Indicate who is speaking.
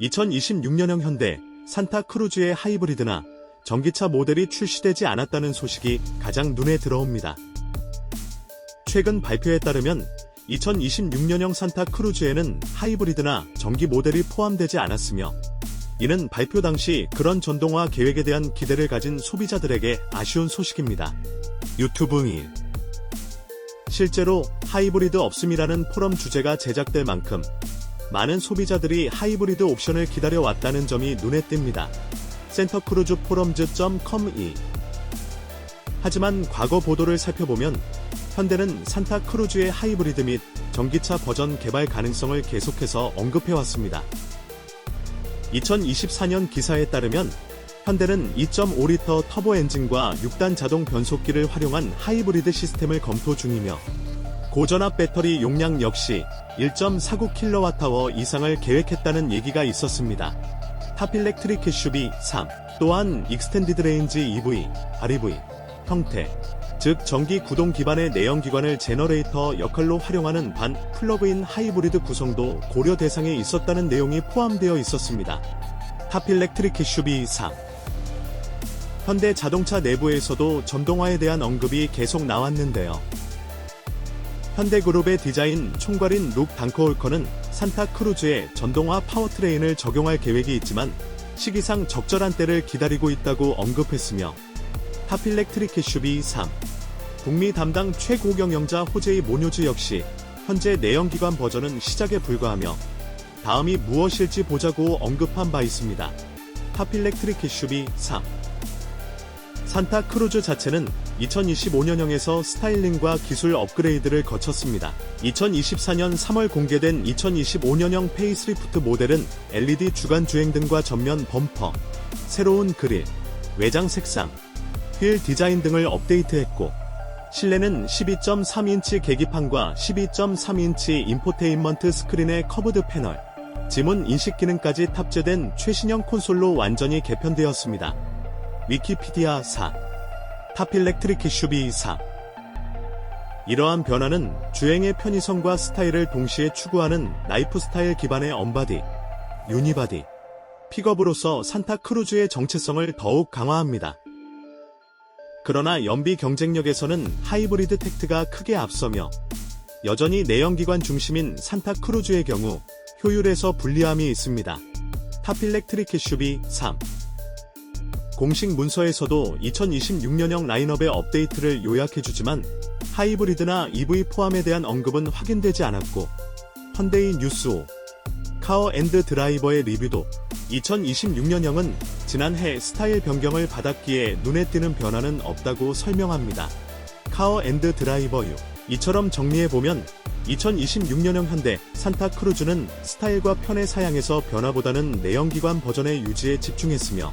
Speaker 1: 2026년형 현대 산타 크루즈의 하이브리드나 전기차 모델이 출시되지 않았다는 소식이 가장 눈에 들어옵니다. 최근 발표에 따르면 2026년형 산타 크루즈에는 하이브리드나 전기 모델이 포함되지 않았으며 이는 발표 당시 그런 전동화 계획에 대한 기대를 가진 소비자들에게 아쉬운 소식입니다. 유튜브 일 실제로 하이브리드 없음이라는 포럼 주제가 제작될 만큼 많은 소비자들이 하이브리드 옵션을 기다려왔다는 점이 눈에 띕니다. 센터크루즈 포럼즈.com2 하지만 과거 보도를 살펴보면 현대는 산타 크루즈의 하이브리드 및 전기차 버전 개발 가능성을 계속해서 언급해왔습니다. 2024년 기사에 따르면 현대는 2.5리터 터보 엔진과 6단 자동 변속기를 활용한 하이브리드 시스템을 검토 중이며 고전압 배터리 용량 역시 1.49kWh 이상을 계획했다는 얘기가 있었습니다. 탑일렉트릭 캐슈비 3 또한 익스텐디드 레인지 EV, REV 형태 즉 전기 구동 기반의 내연기관을 제너레이터 역할로 활용하는 반 플러그인 하이브리드 구성도 고려 대상에 있었다는 내용이 포함되어 있었습니다. 탑일렉트릭 캐슈비 3 현대 자동차 내부에서도 전동화에 대한 언급이 계속 나왔는데요. 현대그룹의 디자인 총괄인 룩 단코홀커는 산타 크루즈에 전동화 파워트레인을 적용할 계획이 있지만 시기상 적절한 때를 기다리고 있다고 언급했으며 탑일렉트릭 캐슈비 3 북미 담당 최고 경영자 호제이 모뇨즈 역시 현재 내연기관 버전은 시작에 불과하며 다음이 무엇일지 보자고 언급한 바 있습니다. 탑일렉트릭 캐슈비 3 산타 크루즈 자체는 2025년형에서 스타일링과 기술 업그레이드를 거쳤습니다. 2024년 3월 공개된 2025년형 페이스리프트 모델은 LED 주간 주행 등과 전면 범퍼, 새로운 그릴, 외장 색상, 휠 디자인 등을 업데이트했고 실내는 12.3인치 계기판과 12.3인치 인포테인먼트 스크린의 커브드 패널, 지문 인식 기능까지 탑재된 최신형 콘솔로 완전히 개편되었습니다. 위키피디아 4 탑일렉트릭 캐슈비 4 이러한 변화는 주행의 편의성과 스타일을 동시에 추구하는 라이프 스타일 기반의 언바디, 유니바디, 픽업으로서 산타 크루즈의 정체성을 더욱 강화합니다. 그러나 연비 경쟁력에서는 하이브리드 텍트가 크게 앞서며 여전히 내연기관 중심인 산타 크루즈의 경우 효율에서 불리함이 있습니다. 탑일렉트릭 캐슈비 3 공식 문서에서도 2026년형 라인업의 업데이트를 요약해주지만 하이브리드나 EV 포함에 대한 언급은 확인되지 않았고 현대인 뉴스5 카어 앤드 드라이버의 리뷰도 2026년형은 지난해 스타일 변경을 받았기에 눈에 띄는 변화는 없다고 설명합니다. 카어 앤드 드라이버 유 이처럼 정리해보면 2026년형 현대 산타 크루즈는 스타일과 편의 사양에서 변화보다는 내연기관 버전의 유지에 집중했으며